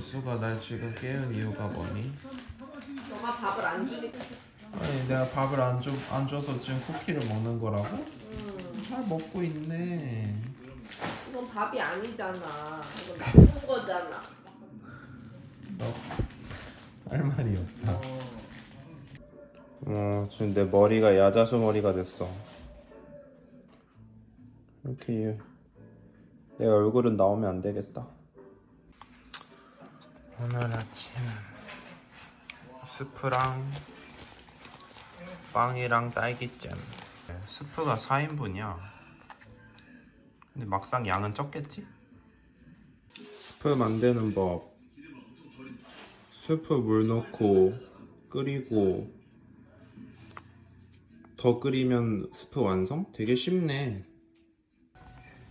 수가 날 지금 깨운 이유가 뭐니? 엄마 밥을 안 주니까 아니 내가 밥을 안, 줘, 안 줘서 지금 쿠키를 먹는 거라고? 잘 먹고 있네 밥이 아니잖아. 이건 나쁜 거잖아. 너할 말이 없다. 어 지금 내 머리가 야자수 머리가 됐어. 이렇게 내 얼굴은 나오면 안 되겠다. 오늘 아침 스프랑 빵이랑 딸기잼. 스프가 4인분이야 근데 막상 양은 적겠지? 스프 만드는 법 스프 물 넣고 끓이고 더 끓이면 스프 완성? 되게 쉽네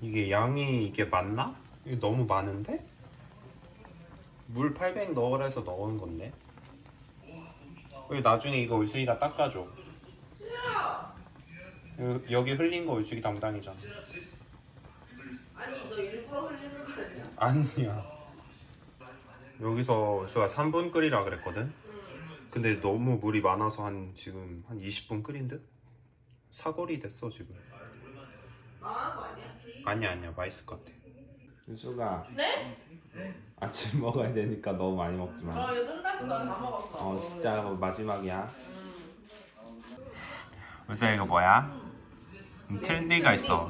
이게 양이 이게 맞나? 이게 너무 많은데? 물 800 넣으라 해서 넣은 건데 그리고 나중에 이거 울수기가 닦아줘 여- 여기 흘린 거 울수기 담당이잖아 아니 너 일부러 흘리는 거 아니야? 아니야. 여기서 울수가 3분 끓이라 그랬거든? 근데 너무 물이 많아서 한 지금 한 20분 끓인 듯? 사골이 됐어 지금. 망한 거 아니야? 아니야 아니야. 맛있을 것 같아. 윤수가 네? 아침 먹어야 되니까 너무 많이 먹지 마 어 이거 끝났어. 다 먹었어. 어 진짜 마지막이야. 윤수야 이거 뭐야? 틀니가 있어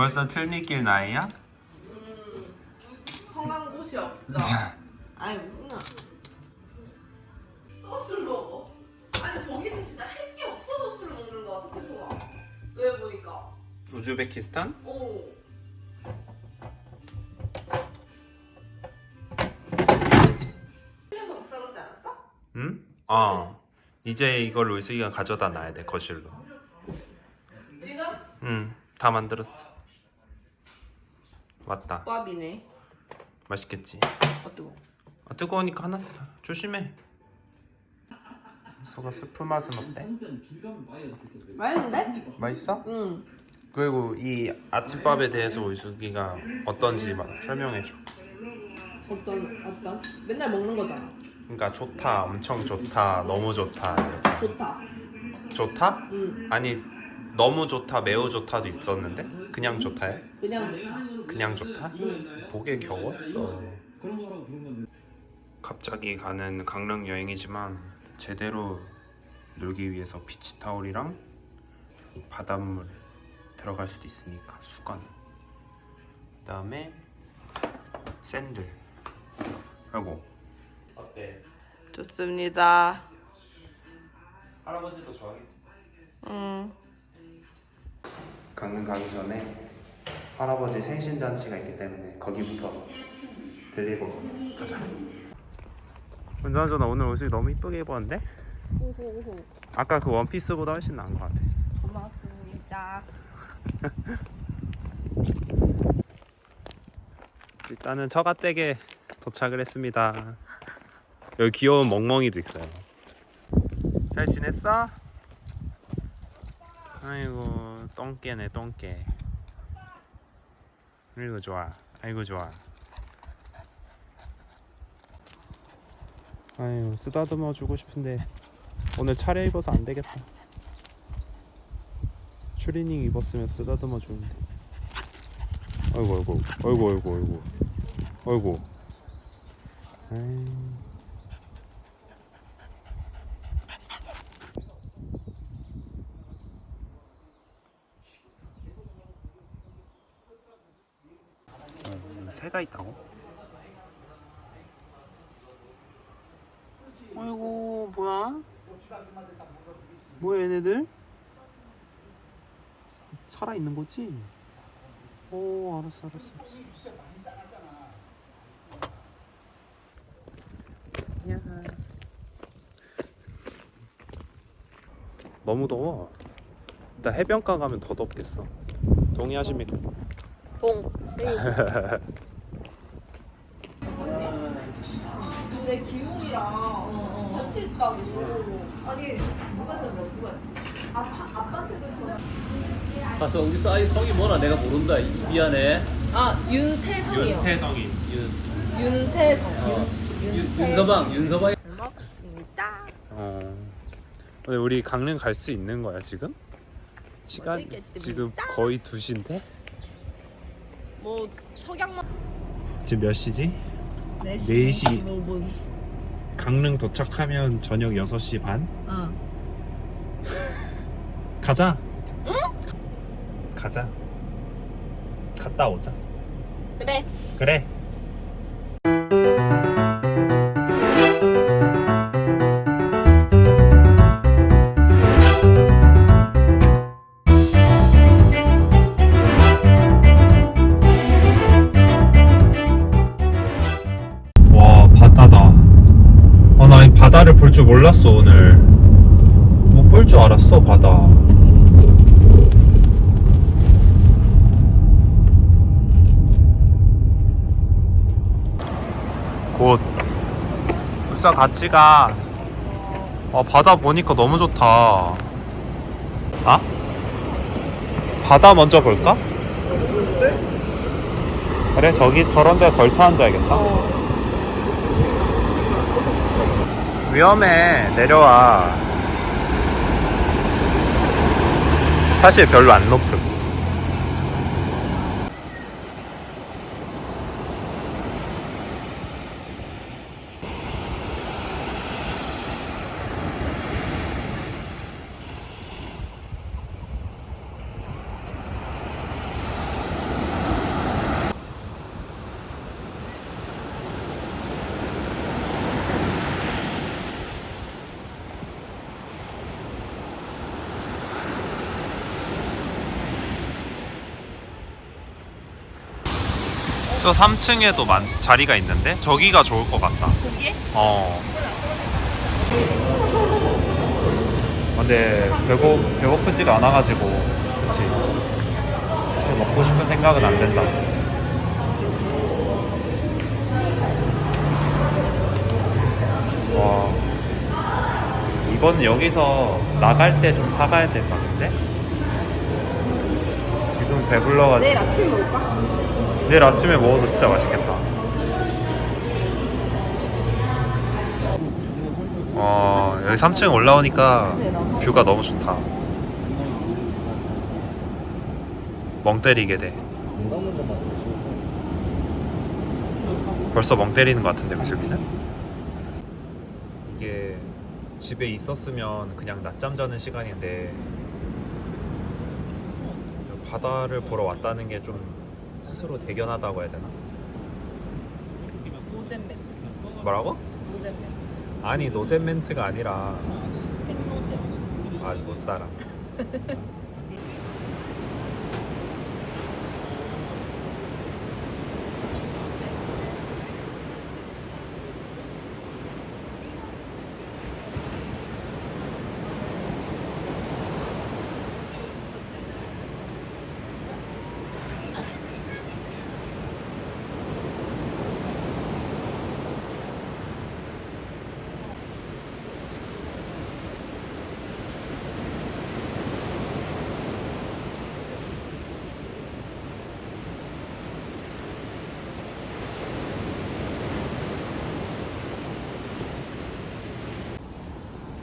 벌써 틀니길 나이야? 성한 곳이 없어 아이 뭐나 또 술 먹어 아니 저기는 진짜 할 게 없어서 술을 먹는 거 같아 성아 왜 보니까 우즈베키스탄? 오 집에서 먹자 그러지 않았어? 응? 아 이제 이걸 울수기가 가져다 놔야 돼 거실로 지금? 응, 다 만들었어. 맞다. 밥이네 맛있겠지. 아 뜨거 아, 뜨거우니까 하나 조심해. 수가 스프 맛은 어때? 맛있는데? 맛있어? 응 그리고 이 아침밥에 대해서 울수기가 어떤지 막 설명해줘. 어떤 어떤? 맨날 먹는 거잖아 그러니까 좋다, 엄청 좋다, 너무 좋다. 이렇게. 좋다 좋다? 응 아니 너무 좋다, 매우 좋다도 있었는데 그냥 좋다해? 그냥 좋다 그냥 좋다? 응 보기에 겨웠어. 갑자기 가는 강릉 여행이지만 제대로 놀기 위해서 비치 타올이랑 바닷물 들어갈 수도 있으니까 수건. 그다음에 샌들. 그리고 어때? 좋습니다 할아버지도 좋아하겠지. 응 강릉 가기 전에 할아버지 생신 잔치가 있기 때문에 거기부터 들리고 가자. 운전하잖아 오늘 옷을 너무 이쁘게 입었는데? 오호 오호 아까 그 원피스보다 훨씬 나은 것 같아. 고맙습니다 일단은 처가댁에 도착을 했습니다. 여기 귀여운 멍멍이도 있어요. 잘 지냈어? 아이고 똥개네 똥개. 아이고 좋아. 아이고 좋아. 아유 쓰다듬어 주고 싶은데 오늘 차려 입어서 안 되겠다. 추리닝 입었으면 쓰다듬어 주는데. 아이고 아이고 아이고 아이고 아이고 아이고 아이. 어, 새가 있다고? 아이고 뭐야? 뭐야 얘네들? 살아 있는 거지? 오 알았어 알았어 알았어 너무 더워 일단 해변가 가면 더 덥겠어 동의하십니까? 동 내 기운이랑 같이 있다고. 아니 누가 전화 누가? 아빠 아빠한테도 전화. 가서 우리 사이 성이 뭐라 내가 모른다. 이- 미안해. 아 윤태성이요. 윤태성이 윤, 윤태성. 어. 윤, 윤서방, 윤서방. 먹입니다. 어. 근데 우리 강릉 갈 수 있는 거야 지금? 시간 모르겠습니다. 지금 거의 2시인데? 뭐 석양만. 지금 몇 시지? 4시. 4시. 5분. 강릉 도착하면 저녁 6시 반? 어. 가자. 응? 가자. 갔다 오자. 그래. 그래. 몰랐어 오늘. 못 볼 줄 알았어 바다. 곧 울산 같이 가. 아 바다 보니까 너무 좋다. 아? 바다 먼저 볼까? 그래 저기 저런 데 걸터 앉아야겠다. 위험해 내려와. 사실 별로 안 높음. 저 3층에도 만, 자리가 있는데 저기가 좋을 것 같다. 거기에? 어. 근데 배고 배고프지가 않아가지고 그렇지. 먹고 싶은 생각은 안 된다. 와. 이번 여기서 나갈 때 좀 사가야 될 것 같은데? 지금 배불러가지고. 내일 아침 먹을까? 내일 아침에 먹어도 진짜 맛있겠다. 와 여기 3층 올라오니까 뷰가 너무 좋다. 멍 때리게 돼. 벌써 멍 때리는 것 같은데 미술비는? 이게 집에 있었으면 그냥 낮잠 자는 시간인데 바다를 보러 왔다는 게 좀 스스로 대견하다고 해야 되나? 노잼 멘트. 뭐라고? 노잼 멘트. 아니 노잼 멘트가 아니라 핵노잼. 아 못 살아.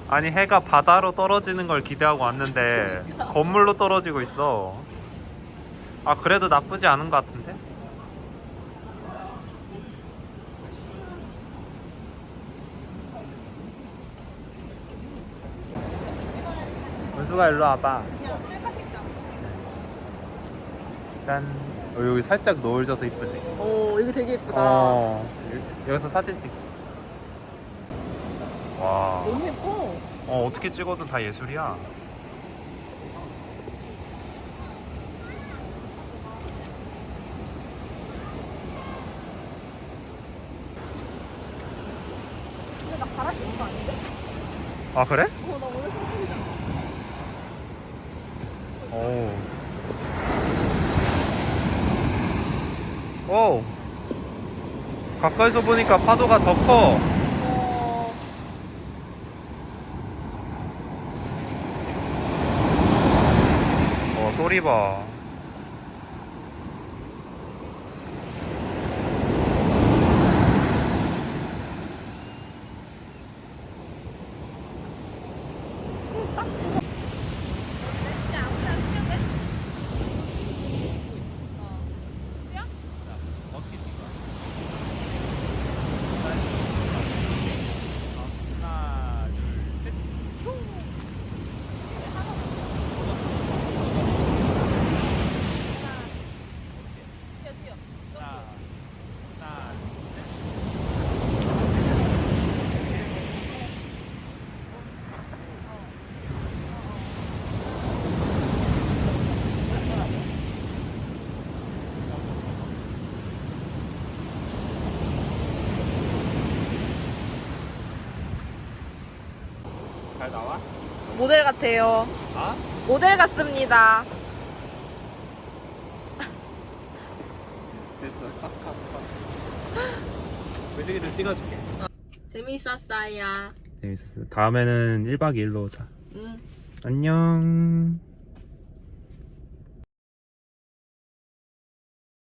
아니 해가 바다로 떨어지는 걸 기대하고 왔는데 건물로 떨어지고 있어. 아 그래도 나쁘지 않은 것 같은데? 은수가 일로 와봐. 짠. 어, 여기 살짝 노을 져서 이쁘지? 오 이거 되게 예쁘다. 어. 여- 여기서 사진 찍. 와. 너무 예뻐. 어 어떻게 찍어도 다 예술이야. 근데 나 갈아 입은 거 아닌데? 아 그래? 어, 나 오늘 선생님이잖아. 오. 오 가까이서 보니까 파도가 더 커. 어 소리 봐. 잘 나와? 모델 같아요. 아? 모델 같습니다. 됐어. 외색이들 찍어줄게. 재밌었어요. 재밌었어. 다음에는 1박 2일로 오자. 응. 안녕.